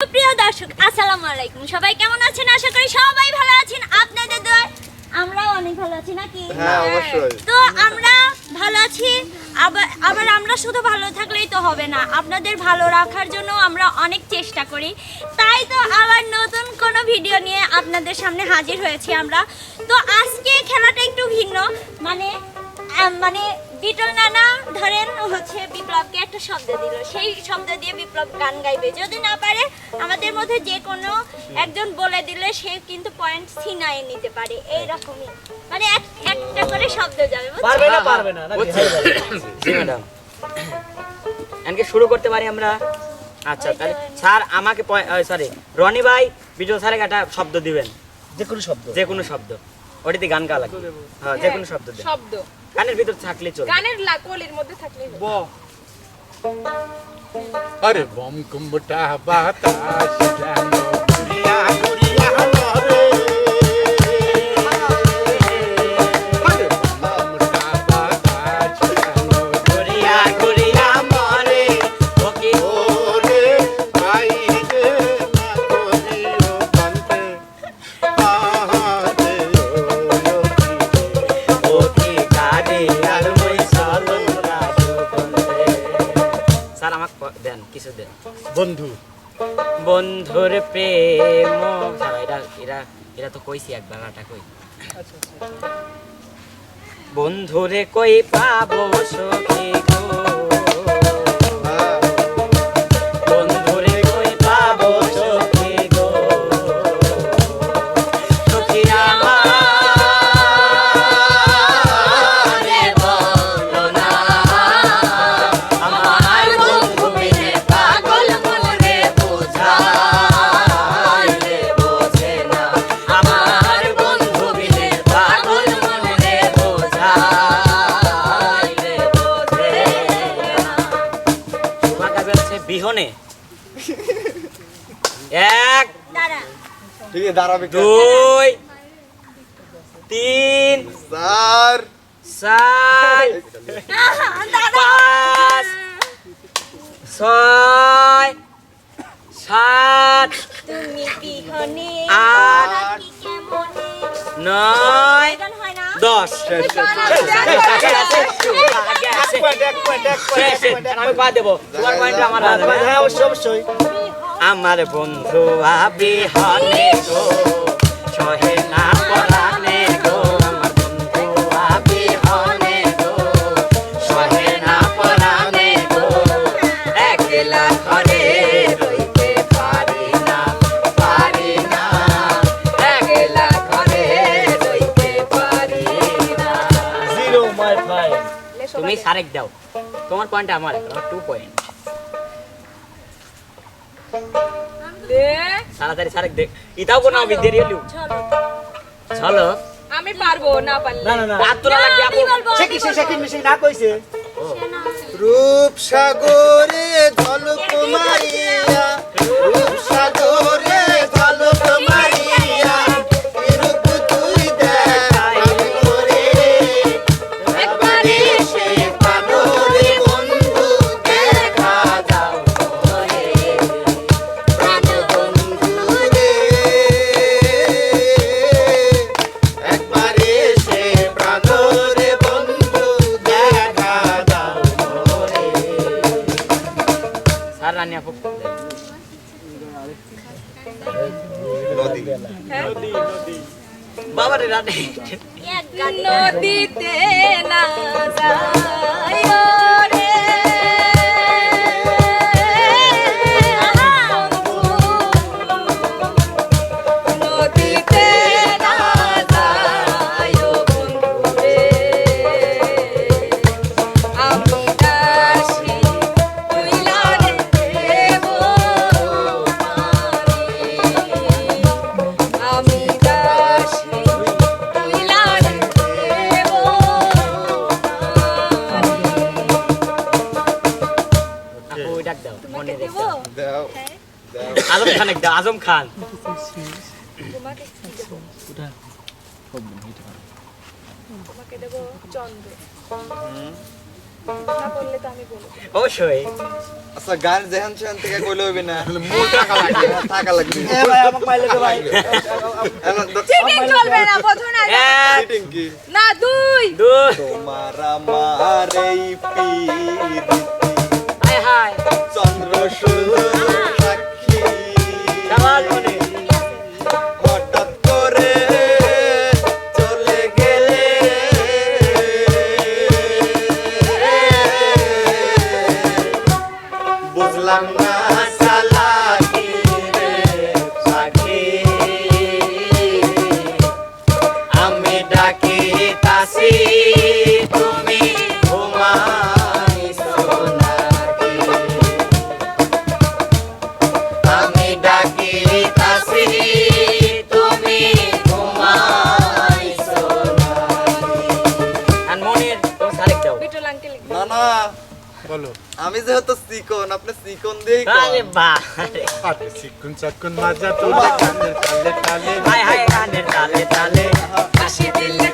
প্রিয় দর্শক আসসালামু আলাইকুম। সবাই কেমন আছেন? আশা করি সবাই ভালো আছেন। আপনাদের দোয়ায় আমরাও অনেক ভালো আছি নাকি? হ্যাঁ, অবশ্যই। তো আমরা ভালো আছি। আবার আবার আমরা শুধু ভালো থাকলেই তো হবে না আপনাদের ভালো রাখার জন্য আমরা অনেক চেষ্টা করি। তাই তো আবার নতুন কোনো ভিডিও নিয়ে আপনাদের সামনে হাজির হয়েছি আমরা। তো আজকে খেলাটা একটু ভিন্ন মানে মানে বিটল নানা ধরেন হচ্ছে বিপ্লবকে একটা শব্দ দিল। সেই শব্দ দিয়ে বিপ্লব গান গাইবে। যদি না পারে আমাদের মধ্যে যে কোনো একজন বলে দিলে সে কিন্তু পয়েন্ট ছিনায় নিতে পারে। এইরকমই। মানে এক- একটা করে শব্দ যাবে পারবে না পারবে না? জি ম্যাডাম এনকে শুরু করতে পারি আমরা? আচ্ছা তাহলে স্যার আমাকে সরি রনি ভাই বিজয় স্যারকে একটা শব্দ দিবেন। যে কোনো শব্দ। যে কোনো শব্দ। ওটিতে গান গা লাগবে। হ্যাঁ যে কোনো শব্দ শব্দ। কানের ভিতর থাকলে চলবে। কানের লাকলির মধ্যে থাকলে ব আরে বম কুম্বটা বাতাস জানো। কইছি একবার আটা কই। বন্ধুরে কই পাবো দাঁড়াবে দুই তিন চার দাঁড়া পাঁচ ছয় সাত আট, নয় দশ। আমি পা দেবো। তোমার পয়েন্ট আমার। হ্যাঁ অবশ্যই অবশ্যই। আমার বন্ধু আবি হনে গো সহে না পরানে গো আমার বন্ধু আবি হনে গো সহে না পরানে গো একলা রইতে পারি না পারি না একলা রইতে পারি না। জিরো মাই ফাইভ তুমি সারেক দাও তোমার পয়েন্ট আমার টু পয়েন্ট তাড়াতাড়ি সারেক দেখ ইতাও কোনো আমি দেরি চলো। আমি পারব না পারলে। না না না। রাত তোলা লাগবে আপু। সে কি সে সেকেন্ড মিশে না কইছে? রূপ সাগরে ঝলক মারিয়া রূপ সাগরে না দাও মনে দেব? রেখো দাও। আজম খান দাও আজম খান। তোমাকে কি দেব? তোমাকে দেব চন্দ্র। না বললে তো আমি বলব অবশ্যই। আচ্ছা গান যেখান সেখান থেকে কইলে হইবে না। মূল টাকা লাগবে। টাকা লাগবে। এ ভাই আমাকে পাইলে তো ভাই। চিটিং চলবে না প্রথমে না চিটিং কি? না দুই। দুই। তোমার আমার এই পিরিতি হায় হায়। চন্দ্র তো সারেক দাও বিটল আঙ্কেল না না। বলো। আমি যেহেতু চিকন আপনি চিকন দিয়েই আরে বাহ আরে চিকুন চাকুন মাজা তোলে কানের তালে তালে হায় হায় গানের তালে তালে। হাসি দিলে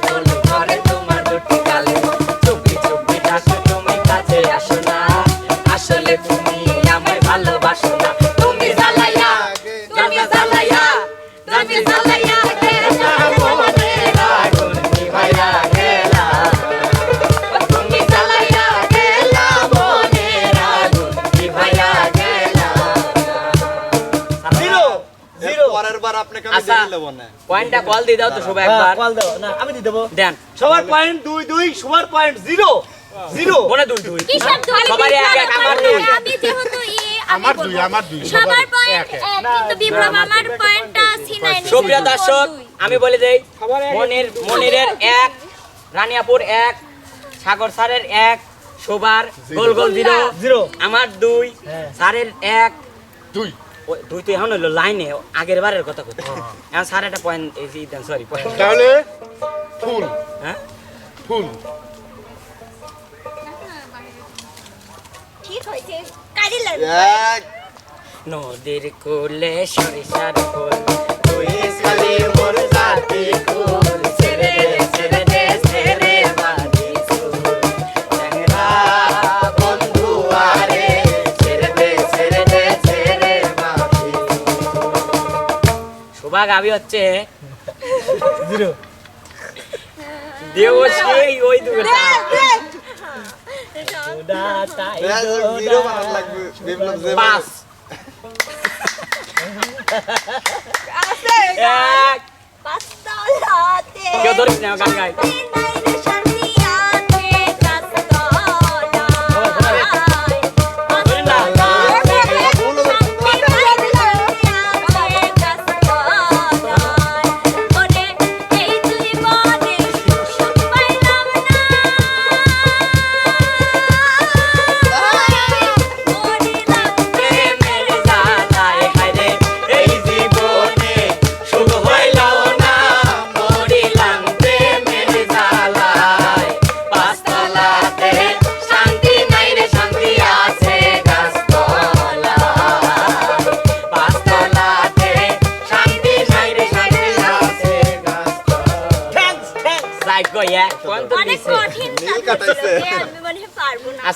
পরের বার আপনাকে আমি আচ্ছা। দেখে নেব না। পয়েন্টটা কল দিয়ে দাও তো সবাই একবার। কল দাও না আমি দিয়ে দেবো। দেন। সবার পয়েন্ট দুই দুই সবার পয়েন্ট জিরো জিরো মনে দুই দুই। কিসব দুই সবারই এক এক, আমার দুই। আমি যেহেতু এ আমার দুই আমার দুই সবার পয়েন্ট এক কিন্তু বিপ্লব আমার পয়েন্টটা। সুপ্রিয় দর্শক আমি বলে দেই মনির মনিরের এক রানিয়াপুর এক সাগর স্যারের এক শোভার গোল গোল জিরো জিরো আমার দুই হ্যাঁ। স্যারের এক। দুই। ওই দুই তো এখন হলো লাইনে আগের বারের কথা কথা এখন স্যার একটা পয়েন্ট এই যে দেন সরি পয়েন্ট তাহলে ফুল। হ্যাঁ? ফুল। ঠিক হয়েছে। নদীর কোলে সরিষার ফুল মোর গাবি হচ্ছে জিরো। ওই দুটা বিপ্লব পাঁচ। এক। পাঁচতলাতে কেউ ধরিস না গান গাই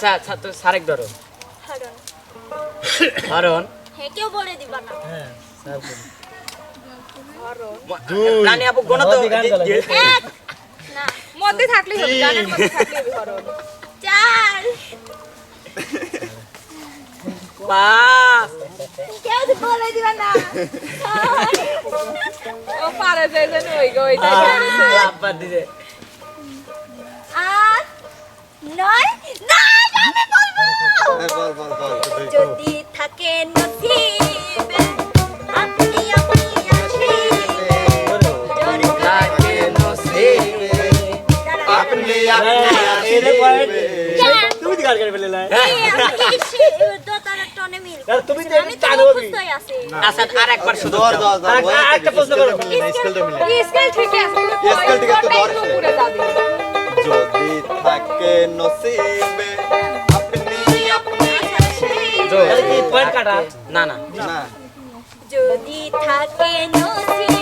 না আচ্ছা ছাত্র সারেক ধরো। হারণ। কারণ হ্যাঁ কেউ বলে দিবা না। হ্যাঁ স্যার দুই। রানী আপু কোন তো নদী গান গালা। এক। না মধ্যে থাকলে হবে গানের মধ্যে থাকলে হবে হরণ চার। পাঁচ কেউ তো বলে দিবা না। ও পারা যায় যেন ওই গো ওইটাই আব্বা দিছে আট। নয় না আমি বলব। হ্যাঁ, বল বল বল যদি থাকে নসিবে আপনি আপনি আসিবে জোরে তাকে নসিবে আপনি হ্যাঁ, আপনি তুমি গান তুমি তো। মুখস্থই আছি। আচ্ছা আর একবার শুধু একটা প্রশ্ন করো। স্কেল থেকে স্কেল থেকে তো যাবে? যদি থাকে নসিবে আপনি আপনি যদি কি পয়েন্ট কাটা। না না। না। যদি থাকে নসিবে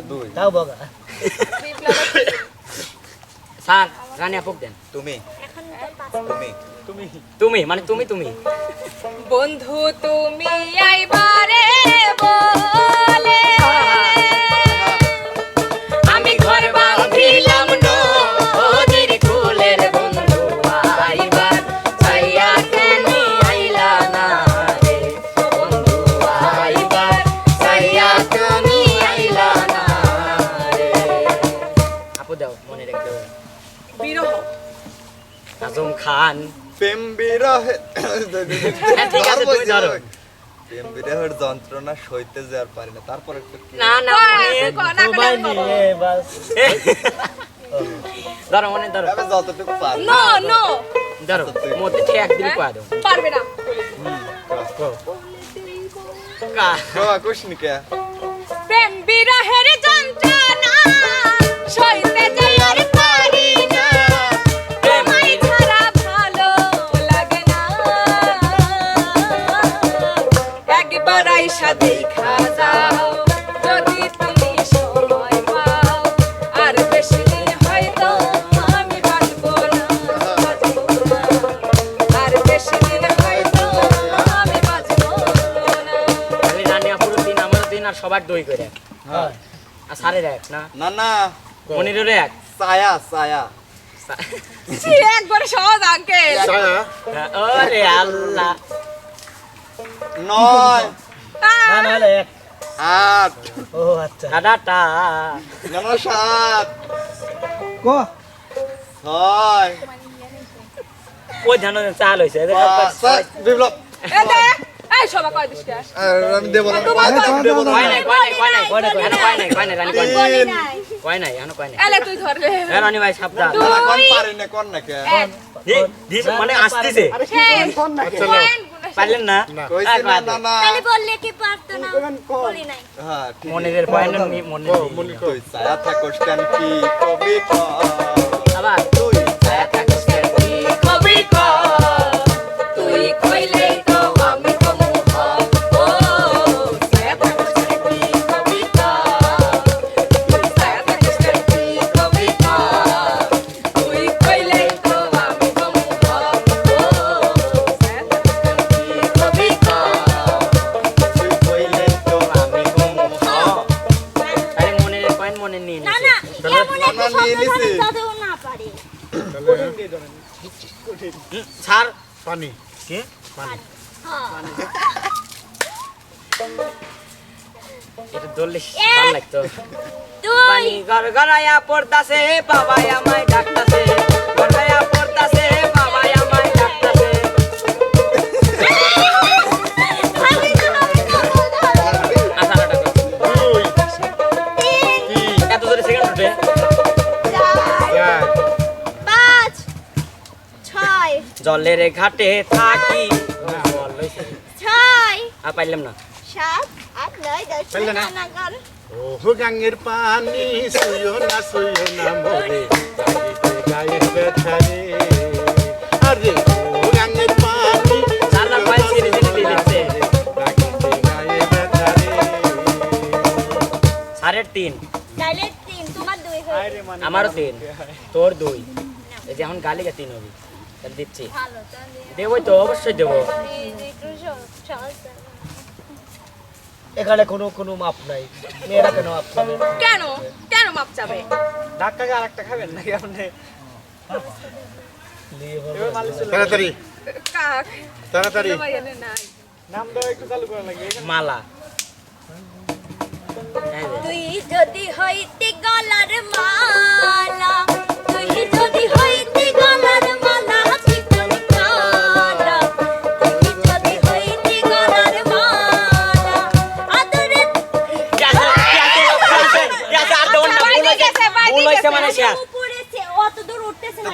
দুই। তাও বগা। স্যার রানী আপুক দেন। তুমি। তুমি। তুমি। তুমি মানে তুমি তুমি। বন্ধু তুমি আইবারে বলে ঠিক আছে, ধরো। বিরহের যন্ত্রণা সইতে যে আর পারি না তারপর একটু না না মনে- মোবাইল নিয়ে বাস। ধরো মনে ধরো। আমি যতটুকু পারি। No no. ধরো মধ্যে ঠিক একদিন কয়া দাও। পারবে না। কা। কুশনি কে? প্রেম বিরহের যন্ত্রণা আর সবার দই করে। হ্যাঁ। আর সারের এক না? না না। মনিরের এক? ছায়া ছায়া একবারে সহজ আঙ্কেল ছায়া ওরে আল্লাহ। নয়। না না হলে এক। আট। ও আচ্ছা। দাদাটা না না সাত কো? ছয়। ওই ধান চাল হয়েছে। বিপ্লব। এ দে। এই সবা কয় দিস কে? আর আমি দেবো না। দেবো না। কয় নাই এখনও কয় নাই। এলে তুই ধরলে এ রানী ভাই সাবধান। না, কোন পারি না কোন না কে এক। দি- দিস মানে আসতেছে। আচ্ছা, পারলেন না? তাহলে বললে কি পারতো না? বলি নাই। হ্যাঁ মনিরের পয়েন্ট মনে মনে তুই ছায়া থাকোস কেন কি কবি আবার। ছাড়। পানি। কে? পানি। এটা দলিস। ভালো লাগতো। পানি ঘর ঘরায়া পড়তাছে বাবা আমায় ডাকতাছে। জলের ঘাটে থাকি। জল লইছে। ছয় আর পাইলাম না। সাত আট নয় দশ পারলে ও গাঙ্গের পানি সুয়ো না সুয়ো না মোরে। গায়ের ব্যথা রে। আরে ও গাঙ্গের পানি চারটা পয়েন্ট সিরিজ দিয়ে দিচ্ছে লাগিতে গায়ের ব্যথা রে। সাড়ে তিন। তাহলে তিন তোমার দুই আমারও তিন। তোর দুই। এই যে এখন গালিকে তিন হবি। দিচ্ছি। দেবই তো অবশ্যই দেবো। এখানে কোনো কোনো মাপ নাই। মেয়েরা কেন মাপ পাবে কেন? কেন মাপ চাবে? ডাক্তারকে আর একটা খাবেন নাকি আপনি? তাড়াতাড়ি। মালা। তুই যদি হইতে গলার মালা তুই যদি হইতে মানে শেষ।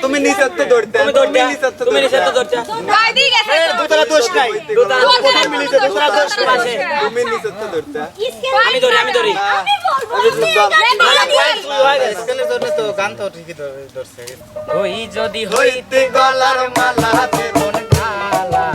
তুমি নিচের তো দৌড়তে তুমি দৌড়তে তুমি নিচে তো দৌড়তে গেছে দুতলা দোষ নাই। দুতলা দোতলা কোথায় দোষ পাশে। তুমি নিচের তো দৌড়তে। আমি ধরি আমি বলব। স্কেলের জন্য তো গান তো ঠিকই ধর- ওই যদি হইতে গলার মালা মন খালা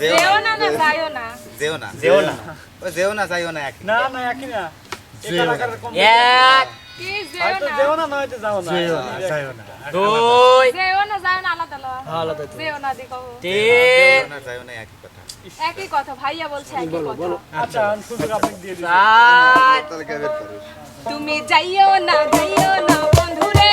যেও না না যাইও না যেও না যেও না ও যেও না যাইও না। এক না না একই না এক। কি যেও না দুই যেও না যাইও না আলাদা লো। আলাদা যেও না দি তিন। না যাইও না একই কথা। একই কথা ভাইয়া বলছে একই কথা। আচ্ছা সুযোগ দিয়ে চার। তুমি যাইও না যাইও না বন্ধুরে।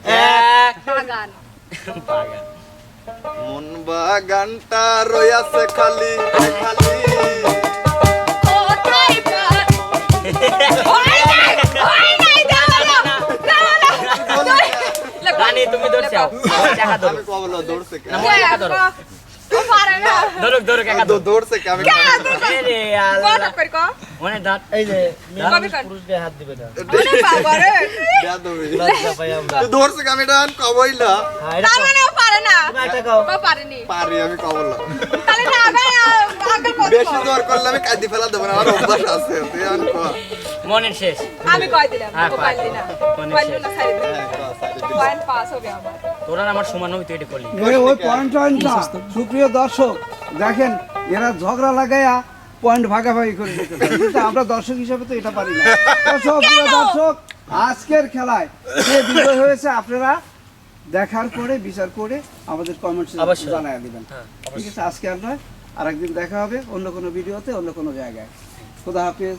এক বাগান বাগান মন বাগানটা রইয়াছে খালি খালি কোথায় পার ওই নাই ওই নাই দাও না দাও না রানী তুমি ধরছাও টাকা ধরো আমি কবল দৌড়ছে কে না, মনে টাকা ধরো ও পারে না ধরুক ধরুক একা দৌ- দৌড়ছে মনে দাঁত এই যে কবে কর হাত দিবে না। ওরে বাবা রে দেয়া দৌড়ি লজ্জা পাই আমরা তুই দৌড়ছে কে আমি এটা কবই না। হ্যাঁ, তার মানে পারে না পারেনি। পারি আমি কবল তাহলে না আগে আগে বেশি জোর করলে আমি কাঁদি ফেলা দেবো না আমার অভ্যাস আছে তুই আমি কর। মনের শেষ। আমি কয় দিলাম? হ্যাঁ, না। হ্যাঁ। পয়েন্ট পাস হবে আমার। তোরা আমার সমান হবি তুই এটা করলি। ওই পয়েন্ট সুপ্রিয় দর্শক দেখেন এরা ঝগড়া লাগাইয়া পয়েন্ট ভাগাভাগি করে দিতে পারে। কিন্তু আমরা দর্শক হিসাবে তো এটা পারি না। তো দর্শক আজকের খেলায় যে বিজয় হয়েছে আপনারা দেখার পরে বিচার করে আমাদের কমেন্টস। জানাই দিবেন। ঠিক আছে আজকে আর নয় আরেকদিন দেখা হবে অন্য কোনো ভিডিওতে অন্য কোনো জায়গায়। খোদা হাফিজ।